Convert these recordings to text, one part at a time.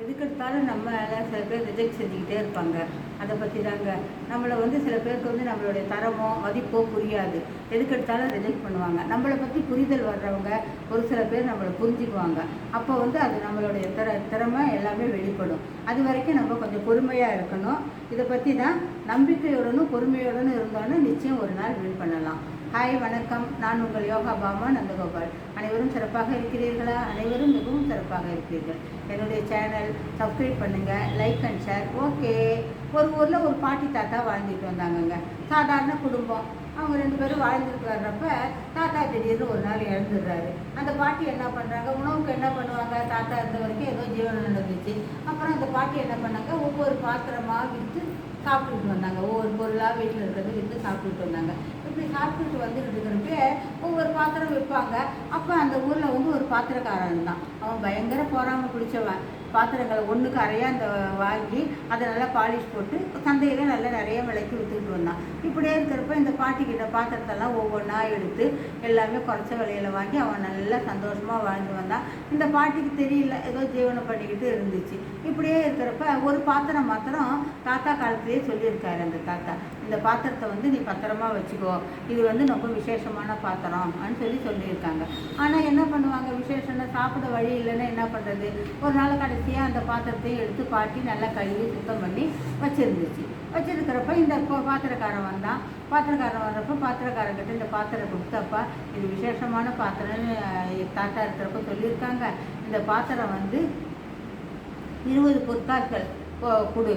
எதுக்கெடுத்தாலும் நம்ம சில பேர் ரிஜெக்ட் செஞ்சுக்கிட்டே இருப்பாங்க. அதை பற்றி தாங்க நம்மளை வந்து சில பேருக்கு வந்து நம்மளுடைய தரமோ மதிப்போ புரியாது. எதுக்கெடுத்தாலும் ரிஜெக்ட் பண்ணுவாங்க. நம்மளை பற்றி புரிதல் வர்றவங்க ஒரு சில பேர் நம்மளை புரிஞ்சுக்குவாங்க. அப்போ வந்து அது நம்மளுடைய திற திறமை எல்லாமே வெளிப்படும். அது வரைக்கும் நம்ம கொஞ்சம் பொறுமையாக இருக்கணும். இதை பற்றி தான் நம்பிக்கையுடனும் பொறுமையுடனும் இருந்தாலும் நிச்சயம் ஒரு நாள் வின் பண்ணலாம். ஹாய் வணக்கம். நான் உங்கள் யோகா பாமா நந்தகோபால். அனைவரும் சிறப்பாக இருக்கிறீர்களா? அனைவரும் மிகவும் சிறப்பாக இருக்கிறீர்கள். என்னுடைய சேனல் சப்ஸ்கிரைப் பண்ணுங்கள் லைக் அண்ட் ஷேர் ஓகே ஒரு ஊரில் ஒரு பாட்டி தாத்தா வாழ்ந்துட்டு வந்தாங்கங்க. சாதாரண குடும்பம். அவங்க ரெண்டு பேரும் வாழ்ந்துட்டு வர்றப்ப தாத்தா திடீர்னு ஒரு நாள் இழந்துடுறாரு அந்த பாட்டி என்ன பண்ணுறாங்க உணவுக்கு என்ன பண்ணுவாங்க? தாத்தா இருந்த வரைக்கும் ஏதோ ஜீவனம் நடந்துச்சு. அப்புறம் அந்த பாட்டி என்ன பண்ணாங்க? ஒவ்வொரு பாத்திரமாக விற்று சாப்பிட்டுட்டு வந்தாங்க. ஒவ்வொரு பொருளாக வீட்டில் இருக்கிறது விற்று சாப்பிட்டுட்டு வந்தாங்க. இப்படி சாப்பிட்டுட்டு வந்துக்கிட்டு இருக்கிறப்ப ஒவ்வொரு பாத்திரம் விற்பாங்க. அப்போ அந்த ஊரில் வந்து ஒரு பாத்திரக்காரன் இருந்தான் அவன் பயங்கர போறாம பிடிச்சவன். பாத்திரங்களை ஒன்றுக்கு அறையாக அந்த வாங்கி அதை நல்லா பாலிஷ் போட்டு சந்தையில் நல்லா நிறைய விலைக்கு விற்றுக்கிட்டு வந்தான். இப்படியே இருக்கிறப்ப இந்த பாட்டிக்கிட்ட பாத்திரத்தெல்லாம் ஒவ்வொன்றா எடுத்து எல்லாமே குறைச்ச விலையில வாங்கி அவன் நல்லா சந்தோஷமாக வாழ்ந்து வந்தான். இந்த பாட்டிக்கு தெரியல ஏதோ ஜீவனம் பண்ணிக்கிட்டு இருந்துச்சு. இப்படியே இருக்கிறப்ப ஒரு பாத்திரம் மாத்திரம் தாத்தா காலத்திலேயே சொல்லியிருக்காரு அந்த தாத்தா. இந்த பாத்திரத்தை வந்து நீ பத்திரமா வச்சுக்கோ இது வந்து ரொம்ப விசேஷமான பாத்திரம் அப்படின்னு சொல்லி சொல்லியிருக்காங்க. ஆனால் என்ன பண்ணுவாங்க விசேஷம்னா சாப்பிட வழி இல்லைன்னா என்ன பண்ணுறது ஒரு நாள் கடைசியாக அந்த பாத்திரத்தையும் எடுத்து பாட்டி நல்லா கழுவி சுத்தம் பண்ணி வச்சுருந்துச்சு. வச்சிருக்கிறப்ப இந்த இப்போ பாத்திரக்காரன் வந்தான். பாத்திரக்காரன் வர்றப்ப பாத்திரக்காரங்கிட்ட இந்த பாத்திரம் கொடுத்தப்பா இது விசேஷமான பாத்திரம்னு தாத்தா இருக்கிறப்ப சொல்லியிருக்காங்க. இந்த பாத்திரம் வந்து இருபது பொற்காட்கள் கொடு.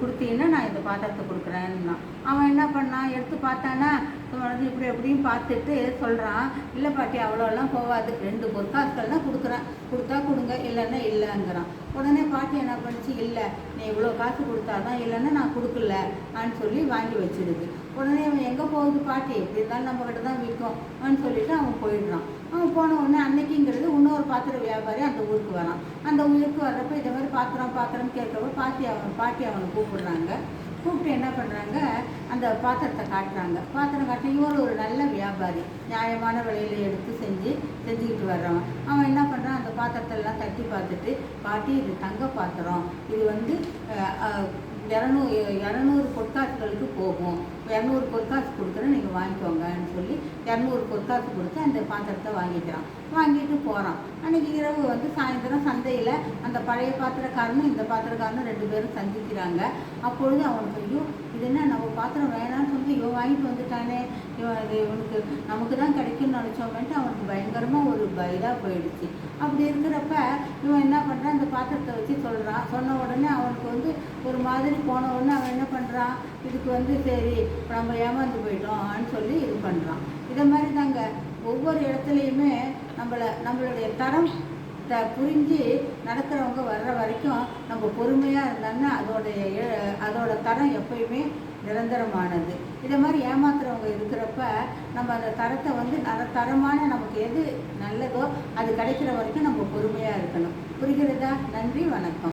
கொடுத்தீங்கன்னா நான் இந்த பாத்திரத்தை கொடுக்குறேன்னா. அவன் என்ன பண்ணான் எடுத்து பார்த்தானா? வந்து இப்படி எப்படியும் பார்த்துட்டு சொல்கிறான் இல்லை பாட்டி அவ்வளோலாம் போகாது. ரெண்டு பொற்காசுகள்லாம் கொடுக்குறேன். கொடுத்தா கொடுங்க. இல்லைன்னா இல்லைங்கிறான். உடனே பாட்டி என்ன பண்ணுச்சு? இல்லை. நீ இவ்வளோ காசு கொடுத்தாதான் இல்லைன்னா நான் கொடுக்கல. அப்படின்னு சொல்லி வாங்கி வச்சிடுது. உடனே அவன் எங்கே போகுது பாட்டி? எப்படி இருந்தாலும் நம்ம கிட்ட தான் விற்கும் அப்படின்னு சொல்லிட்டு அவன் போயிடுறான். அவன் போன உடனே அன்னைக்குங்கிறது இன்னொரு பாத்திர வியாபாரி அந்த ஊருக்கு வரான். அந்த ஊருக்கு வர்றப்ப இதே மாதிரி பாத்திரம் பாத்திரம் கேட்கறப்ப பாட்டி அவன் பாட்டி அவனை கூப்பிடுறாங்க. கூப்பிட்டு என்ன பண்ணுறாங்க அந்த பாத்திரத்தை காட்டுறாங்க. பாத்திரம் காட்டி இவர் ஒரு நல்ல வியாபாரி. நியாயமான விலையில் எடுத்து செஞ்சு செஞ்சுக்கிட்டு வர்றவன். அவன் என்ன பண்ணுறான் அந்த பாத்திரத்தை எல்லாம் தட்டி பார்த்துட்டு பாட்டி இது தங்க பாத்திரம். இது வந்து இரநூ இரநூறு இரநூறு பொற்காசுகளுக்கு போகும். இரநூறு பொற்காசு கொடுக்குறேன் நீங்கள் வாங்கிக்கோங்க. இரநூறு பொற்காசு கொடுத்து அந்த பாத்திரத்தை வாங்கிக்கிறான். வாங்கிட்டு போகிறான் அன்னைக்கு இரவு வந்து சாயந்தரம் சந்தையில் அந்த பழைய பாத்திரக்காரனும் இந்த பாத்திரக்காரனும் ரெண்டு பேரும் சந்திக்கிறாங்க. அப்பொழுது அவனுக்கு ஐயோ இது என்ன நம்ம பாத்திரம் வேணாம்னு சொல்லி இவன் வாங்கிட்டு வந்துட்டானே இவன் அது இவனுக்கு நமக்கு தான் கிடைக்கும்னு நினச்சோமேன்ட்டு அவனுக்கு பயங்கரமாக ஒரு இதாக போயிடுச்சு. அப்படி இருக்கிறப்ப இவன் என்ன பண்ணுறான் அந்த பாத்திரத்தை வச்சு சொல்கிறான் சொன்ன உடனே அவனுக்கு வந்து ஒரு மாதிரி போன உடனே அவன் என்ன பண்ணுறான் இதுக்கு வந்து சரி நம்ம ஏமாந்து போயிட்டோம் சொல்லி இது பண்ணுறான் இதை மாதிரி தாங்க ஒவ்வொரு இடத்துலையுமே நம்மளை நம்மளுடைய தரம் த புரிஞ்சு நடக்கிறவங்க வர்ற வரைக்கும் நம்ம பொறுமையாக இருந்தோம்னா அதோடைய எ- அதோட தரம் எப்பயுமே நிரந்தரமானது. இதை மாதிரி ஏமாத்துறவங்க இருக்கிறப்ப நம்ம அந்த தரத்தை வந்து நல்ல தரமான நமக்கு எது நல்லதோ அது கிடைக்கிற வரைக்கும் நம்ம பொறுமையாக இருக்கணும். புரிகிறதா? நன்றி வணக்கம்.